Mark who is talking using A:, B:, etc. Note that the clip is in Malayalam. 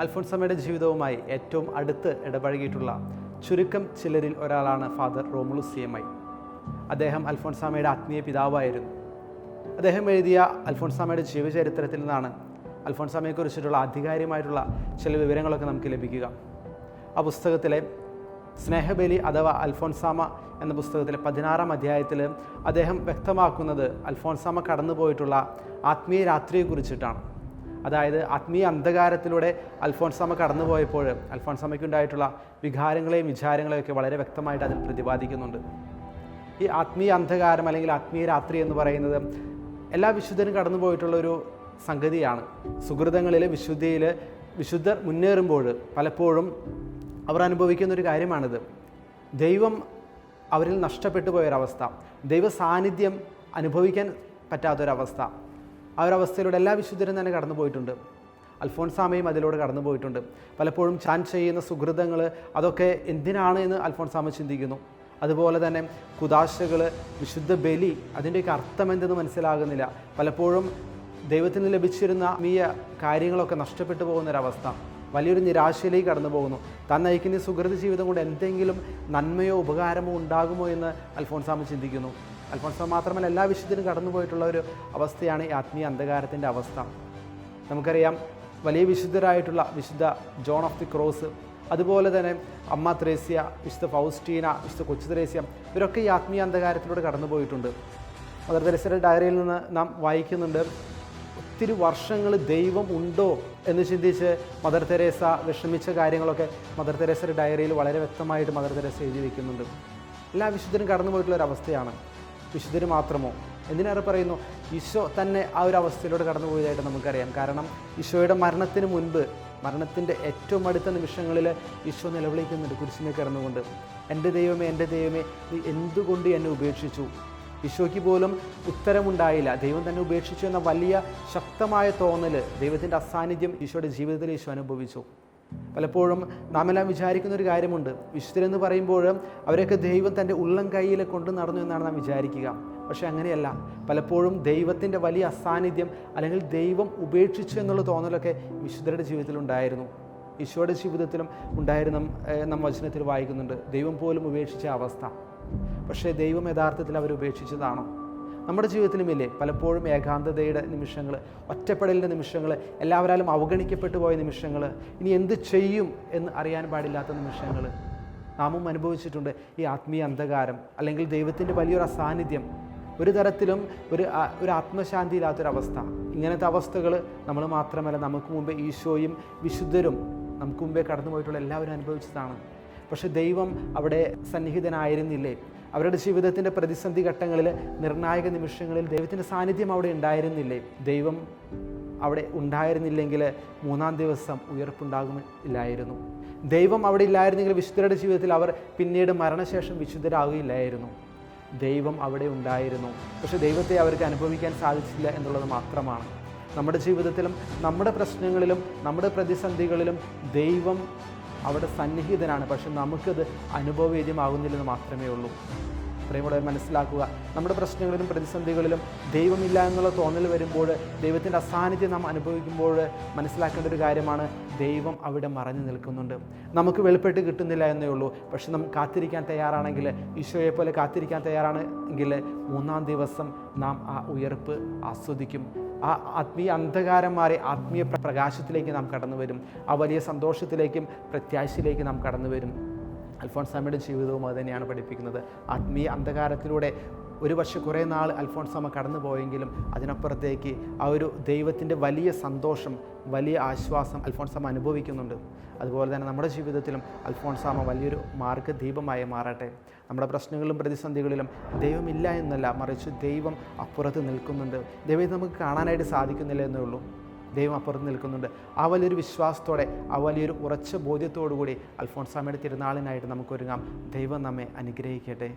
A: അൽഫോൺസമ്മയുടെ ജീവിതവുമായി ഏറ്റവും അടുത്ത് ഇടപഴകിയിട്ടുള്ള ചുരുക്കം ചിലരിൽ ഒരാളാണ് father Romulus C M I. അദ്ദേഹം അൽഫോൺസാമയുടെ ആത്മീയ പിതാവായിരുന്നു. അദ്ദേഹം എഴുതിയ അൽഫോൺസാമയുടെ ജീവചരിത്രത്തിൽ നിന്നാണ് അൽഫോൺസാമയെക്കുറിച്ചിട്ടുള്ള ആധികാരികമായിട്ടുള്ള ചില വിവരങ്ങളൊക്കെ നമുക്ക് ലഭിക്കുക. ആ പുസ്തകത്തിലെ സ്നേഹബലി അഥവാ അൽഫോൺസാമ എന്ന പുസ്തകത്തിലെ പതിനാറാം അധ്യായത്തിൽ അദ്ദേഹം വ്യക്തമാക്കുന്നത് അൽഫോൺസാമ കടന്നുപോയിട്ടുള്ള ആത്മീയ രാത്രിയെക്കുറിച്ചിട്ടാണ്. അതായത് ആത്മീയ അന്ധകാരത്തിലൂടെ അൽഫോൺസാമ കടന്നുപോയപ്പോൾ അൽഫോൺസാമയ്ക്കുണ്ടായിട്ടുള്ള വികാരങ്ങളെയും വിചാരങ്ങളെയും ഒക്കെ വളരെ വ്യക്തമായിട്ട് അതിൽ പ്രതിപാദിക്കുന്നുണ്ട്. ഈ ആത്മീയ അന്ധകാരം അല്ലെങ്കിൽ ആത്മീയ രാത്രി എന്ന് പറയുന്നത് എല്ലാ വിശുദ്ധരും കടന്നുപോയിട്ടുള്ള ഒരു സംഗതിയാണ്. സുഹൃതങ്ങളിൽ വിശുദ്ധിയിൽ വിശുദ്ധർ മുന്നേറുമ്പോൾ പലപ്പോഴും അവർ അനുഭവിക്കുന്ന ഒരു കാര്യമാണിത്. ദൈവം അവരിൽ നഷ്ടപ്പെട്ടു പോയൊരവസ്ഥ. ദൈവ സാന്നിധ്യം അനുഭവിക്കാൻ പറ്റാത്തൊരവസ്ഥ. ആ ഒരു അവസ്ഥയിലൂടെ എല്ലാ വിശുദ്ധരും തന്നെ കടന്നു പോയിട്ടുണ്ട്. അൽഫോൺസാമയും അതിലൂടെ കടന്നു പോയിട്ടുണ്ട്. പലപ്പോഴും ചാൻ ചെയ്യുന്ന സുഹൃതങ്ങൾ അതൊക്കെ എന്തിനാണ് എന്ന് അൽഫോൺസാമ ചിന്തിക്കുന്നു. അതുപോലെ തന്നെ കുതാശകൾ വിശുദ്ധ ബലി അതിന്റെയൊക്കെ അർത്ഥം എന്തെന്ന് മനസ്സിലാകുന്നില്ല. പലപ്പോഴും ദൈവത്തിന് ലഭിച്ചിരുന്ന ആത്മീയ കാര്യങ്ങളൊക്കെ നഷ്ടപ്പെട്ടു പോകുന്നൊരവസ്ഥ. വലിയൊരു നിരാശയിലേക്ക് കടന്നു പോകുന്നു. താൻ നയിക്കുന്ന സുഹൃത ജീവിതം കൊണ്ട് എന്തെങ്കിലും നന്മയോ ഉപകാരമോ ഉണ്ടാകുമോ എന്ന് അൽഫോൺസാമ ചിന്തിക്കുന്നു. അൽഫോൺസാമ മാത്രമല്ല എല്ലാ വിശുദ്ധരും കടന്നുപോയിട്ടുള്ള ഒരു അവസ്ഥയാണ് ഈ ആത്മീയ അന്ധകാരത്തിന്റെ അവസ്ഥ. നമുക്കറിയാം വലിയ വിശുദ്ധരായിട്ടുള്ള വിശുദ്ധ ജോൺ ഓഫ് ദി ക്രോസ് അതുപോലെ തന്നെ അമ്മ ത്രേസ്യ വിശുദ്ധ ഫൗസ്റ്റീന വിശുദ്ധ കൊച്ചു ത്രേസ്യ ഇവരൊക്കെ ഈ ആത്മീയ അന്ധകാരത്തിലൂടെ കടന്നു പോയിട്ടുണ്ട് മദർ തെരേസയുടെ ഡയറിയിൽ നിന്ന് നാം വായിക്കുന്നുണ്ട് ഒത്തിരി വർഷങ്ങൾ ദൈവം ഉണ്ടോ? എന്ന് ചിന്തിച്ച് മദർ തെരേസ വിഷമിച്ച കാര്യങ്ങളൊക്കെ മദർ തെരേസയുടെ ഡയറിയിൽ വളരെ വ്യക്തമായിട്ട് മദർ തെരേസ എഴുതി വയ്ക്കുന്നുണ്ട് എല്ലാ വിശുദ്ധരും കടന്നു പോയിട്ടുള്ള ഒരു അവസ്ഥയാണ്. വിശുദ്ധർ മാത്രമോ? എന്തിനേറെ പറയുന്നു? ഈശോ തന്നെ ആ ഒരു അവസ്ഥയിലൂടെ കടന്നു പോയതായിട്ട് നമുക്കറിയാം. കാരണം ഈശോയുടെ മരണത്തിന് മുൻപ് മരണത്തിന്റെ ഏറ്റവും അടുത്ത നിമിഷങ്ങളിൽ ഈശോ നിലവിളിക്കുന്നുണ്ട് കുരിശിനെ കിടന്നുകൊണ്ട് എന്റെ ദൈവമേ എന്റെ ദൈവമേ നീ എന്തുകൊണ്ട് എന്നെ ഉപേക്ഷിച്ചു? ഈശോയ്ക്ക് പോലും ഉത്തരമുണ്ടായില്ല. ദൈവം തന്നെ ഉപേക്ഷിച്ചു എന്ന വലിയ ശക്തമായ തോന്നൽ ദൈവത്തിന്റെ അസാന്നിധ്യം ഈശോയുടെ ജീവിതത്തിൽ ഈശോ അനുഭവിച്ചു. പലപ്പോഴും നാമെല്ലാം വിചാരിക്കുന്ന ഒരു കാര്യമുണ്ട്. വിശുദ്ധരെന്ന് പറയുമ്പോൾ അവരൊക്കെ ദൈവം തന്റെ ഉള്ളം കയ്യിൽ കൊണ്ടു നടന്നു എന്നാണ് നാം വിചാരിക്കുക. പക്ഷേ അങ്ങനെയല്ല. പലപ്പോഴും ദൈവത്തിന്റെ വലിയ അസാന്നിധ്യം അല്ലെങ്കിൽ ദൈവം ഉപേക്ഷിച്ചു എന്നുള്ള തോന്നലൊക്കെ വിശുദ്ധരുടെ ജീവിതത്തിൽ ഉണ്ടായിരുന്നു. ഈശോയുടെ ജീവിതത്തിലും ഉണ്ടായിരുന്ന നാം വചനത്തിൽ വായിക്കുന്നുണ്ട്. ദൈവം പോലും ഉപേക്ഷിച്ച അവസ്ഥ. പക്ഷേ ദൈവം യഥാർത്ഥത്തിൽ അവർ ഉപേക്ഷിച്ചതാണോ? നമ്മുടെ ജീവിതത്തിലുമില്ലേ? പലപ്പോഴും ഏകാന്തതയുടെ നിമിഷങ്ങൾ ഒറ്റപ്പെടലിന്റെ നിമിഷങ്ങൾ എല്ലാവരാലും അവഗണിക്കപ്പെട്ടു പോയ നിമിഷങ്ങൾ ഇനി എന്ത് ചെയ്യും എന്ന് അറിയാൻ പാടില്ലാത്ത നിമിഷങ്ങൾ നാമും അനുഭവിച്ചിട്ടുണ്ട് ഈ ആത്മീയ അന്ധകാരം അല്ലെങ്കിൽ ദൈവത്തിന്റെ വലിയൊരു അസാന്നിധ്യം. ഒരു തരത്തിലും ഒരു ഒരു ആത്മശാന്തി ഇല്ലാത്തൊരവസ്ഥ ഇങ്ങനത്തെ അവസ്ഥകൾ നമ്മൾ മാത്രമല്ല നമുക്ക് മുമ്പേ ഈശോയും വിശുദ്ധരും നമുക്ക് മുമ്പേ കടന്നു പോയിട്ടുള്ള എല്ലാവരും അനുഭവിച്ചതാണ്. പക്ഷെ ദൈവം അവിടെ സന്നിഹിതനായിരുന്നില്ലേ? അവരുടെ ജീവിതത്തിന്റെ പ്രതിസന്ധി ഘട്ടങ്ങളിൽ നിർണായക നിമിഷങ്ങളിൽ ദൈവത്തിന്റെ സാന്നിധ്യം അവിടെ ഉണ്ടായിരുന്നില്ലേ? ദൈവം അവിടെ ഉണ്ടായിരുന്നില്ലെങ്കിൽ മൂന്നാം ദിവസം ഉയർപ്പുണ്ടാകുമില്ലായിരുന്നു. ദൈവം അവിടെ ഇല്ലായിരുന്നെങ്കിൽ വിശുദ്ധരുടെ ജീവിതത്തിൽ അവർ പിന്നീട് മരണശേഷം വിശുദ്ധരാകുകയില്ലായിരുന്നു. ദൈവം അവിടെ ഉണ്ടായിരുന്നു. പക്ഷെ ദൈവത്തെ അവർക്ക് അനുഭവിക്കാൻ സാധിച്ചില്ല എന്നുള്ളത് മാത്രമാണ്. നമ്മുടെ ജീവിതത്തിലും നമ്മുടെ പ്രശ്നങ്ങളിലും നമ്മുടെ പ്രതിസന്ധികളിലും ദൈവം അവിടെ സന്നിഹിതനാണ്. പക്ഷെ നമുക്കത് അനുഭവവേദ്യമാകുന്നില്ലെന്ന് മാത്രമേ ഉള്ളൂ. പ്രിയമുള്ളവർ മനസ്സിലാക്കുക. നമ്മുടെ പ്രശ്നങ്ങളിലും പ്രതിസന്ധികളിലും ദൈവമില്ല എന്നുള്ള തോന്നൽ വരുമ്പോൾ ദൈവത്തിന്റെ അസാന്നിധ്യം നാം അനുഭവിക്കുമ്പോൾ മനസ്സിലാക്കേണ്ട ഒരു കാര്യമാണ് ദൈവം അവിടെ മറഞ്ഞു നിൽക്കുന്നുണ്ട്. നമുക്ക് വെളിപ്പെട്ട് കിട്ടുന്നില്ല എന്നേ ഉള്ളൂ. പക്ഷെ നാം കാത്തിരിക്കാൻ തയ്യാറാണെങ്കിൽ ഈശോയെ പോലെ കാത്തിരിക്കാൻ തയ്യാറാണെങ്കിൽ മൂന്നാം ദിവസം നാം ആ ഉയർപ്പ് ആസ്വദിക്കും. ആ ആത്മീയ അന്ധകാരം മാറി ആത്മീയ പ്ര- പ്രകാശത്തിലേക്ക് നാം കടന്നു വരും. ആ വലിയ സന്തോഷത്തിലേക്കും പ്രത്യാശയിലേക്കും നാം കടന്നു വരും. അൽഫോൺസാമിയുടെ ജീവിതവും അത് തന്നെയാണ് പഠിപ്പിക്കുന്നത്. ആത്മീയ അന്ധകാരത്തിലൂടെ ഒരു പക്ഷെ കുറേ നാൾ അൽഫോൺസാമ കടന്നു പോയെങ്കിലും അതിനപ്പുറത്തേക്ക് ആ ഒരു ദൈവത്തിന്റെ വലിയ സന്തോഷം വലിയ ആശ്വാസം അൽഫോൺസാമ അനുഭവിക്കുന്നുണ്ട്. അതുപോലെ തന്നെ നമ്മുടെ ജീവിതത്തിലും അൽഫോൺസാമ വലിയൊരു മാർഗദീപമായി മാറട്ടെ. നമ്മുടെ പ്രശ്നങ്ങളിലും പ്രതിസന്ധികളിലും ദൈവമില്ല എന്നല്ല മറിച്ച് ദൈവം അപ്പുറത്ത് നിൽക്കുന്നുണ്ട്. ദൈവത്തെ നമുക്ക് കാണാനായിട്ട് സാധിക്കുന്നില്ല എന്നേ ഉള്ളൂ. ദൈവം അപ്പുറത്ത് നിൽക്കുന്നുണ്ട്. ആ വലിയൊരു വിശ്വാസത്തോടെ ആ വലിയൊരു ഉറച്ച ബോധ്യത്തോടു കൂടി അൽഫോൺസാമയുടെ തിരുനാളിനായിട്ട് നമുക്കൊരുങ്ങാം. ദൈവം നമ്മെ അനുഗ്രഹിക്കട്ടെ.